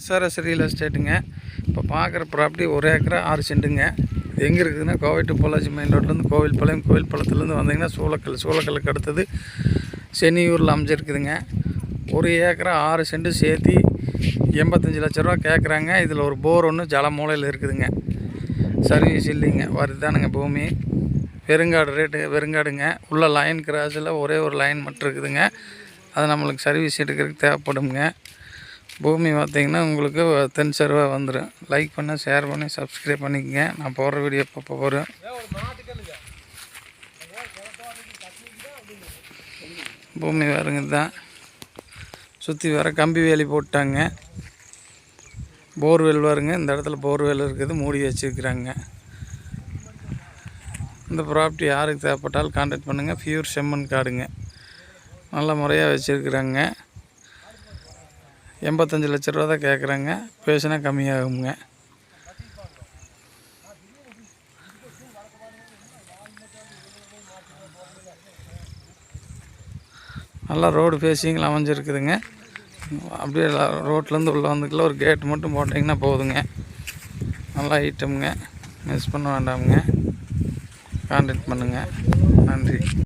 SRS real எஸ்டேட்டுங்க இப்போ பார்க்குற property ஒரு ஏக்கரா ஆறு சென்ட்டுங்க. இது எங்கே இருக்குதுன்னா கோவை டு பொள்ளாச்சி மெயின் ரோட்லேருந்து கோவில் பாளையம் கோவில் பாளத்துலேருந்து வந்தீங்கன்னா சூளக்கல் சூளக்கல்லுக்கு அடுத்தது சென்னியூரில் அமைஞ்சிருக்குதுங்க ஒரு ஏக்கரா ஆறு சென்ட்டு சேர்த்து எண்பத்தஞ்சு லட்ச ரூபா கேட்குறாங்க இதில் ஒரு போர் ஒன்று ஜல மூலையில் இருக்குதுங்க. சர்வீஸ் இல்லைங்க. வருதானுங்க பூமி. வெறுங்காடு ரேட்டு வெறுங்காடுங்க உள்ள லைன் கிராஸில் ஒரே ஒரு லைன் மட்டும் இருக்குதுங்க. அது நம்மளுக்கு சர்வீஸ் எடுக்கிறதுக்கு தேவைப்படுங்க. பூமி பார்த்தீங்கன்னா உங்களுக்கு தென் சர்வாக வந்துடும் லைக் பண்ண ஷேர் பண்ணி சப்ஸ்கிரைப் பண்ணிக்கங்க. நான் போடுற வீடியோ இப்போ வரும். பூமி வேறுங்க தான் சுற்றி வேற கம்பி வேலி போட்டாங்க. போர்வெல் வருங்க. இந்த இடத்துல போர்வெல் இருக்குது. மூடி வச்சுருக்குறாங்க. இந்த ப்ராப்பர்ட்டி யாருக்கு தேவைப்பட்டாலும் கான்டாக்ட் பண்ணுங்கள் ஃபியூர் செம்மன் காடுங்க நல்ல முறையாக வச்சுருக்குறாங்க. எண்பத்தஞ்சு லட்ச ரூபா தான் கேட்குறாங்க. பேசினா கம்மியாகுங்க. நல்லா ரோடு ஃபேஸிங்கில் அமைஞ்சிருக்குதுங்க. அப்படியே ரோட்லேருந்து உள்ளே வந்துக்கல ஒரு கேட் மட்டும் போட்டிங்கன்னா போதுங்க. நல்லா ஐட்டமுங்க மிஸ் பண்ண வேண்டாமுங்க. கான்டாக்ட் பண்ணுங்கள் நன்றி.